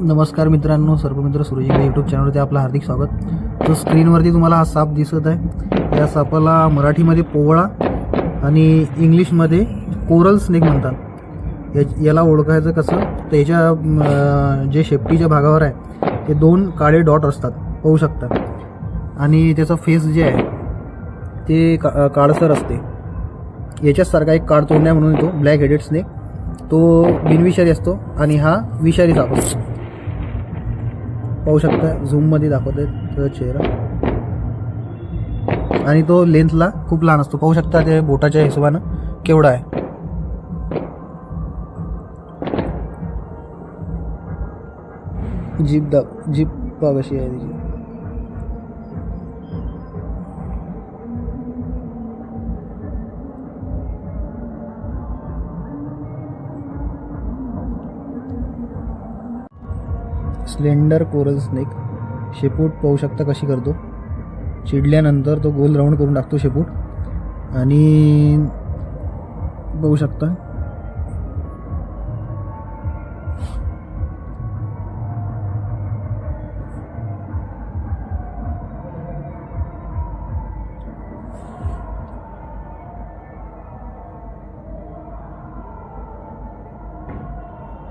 नमस्कार मित्रांनो सर्व मित्र सुरजिंग यूट्यूब चॅनलवरती आपलं हार्दिक स्वागत. तर स्क्रीनवरती तुम्हाला हा साप दिसत आहे. या सापाला मराठीमध्ये पोवळा आणि इंग्लिशमध्ये कोरल स्नेक म्हणतात. या याला ओळखायचं कसं? तर याच्या जे शेपटीच्या भागावर आहे ते दोन काळे डॉट असतात. पाहू शकता. आणि त्याचा फेस जे आहे ते का काळसर असते. याच्याचसारखा एक काळ तोंड्या म्हणून येतो ब्लॅक हेडेड स्नेक तो बिनविषारी असतो आणि हा विषारी साप असतो. पाहू शकता. झूममध्ये दाखवत आहे चेहरा. आणि तो लेंथला खूप लहान असतो. पाहू शकता ते बोटाच्या हिशोबानं केवढा आहे. जीप दा जीप कशी आहे त्याची स्लेंडर कोरल स्नेक शेपूट पाहू शकता कशी करतो. चिडल्यानंतर तो गोल राऊंड करून टाकतो शेपूट. आणि पाहू शकता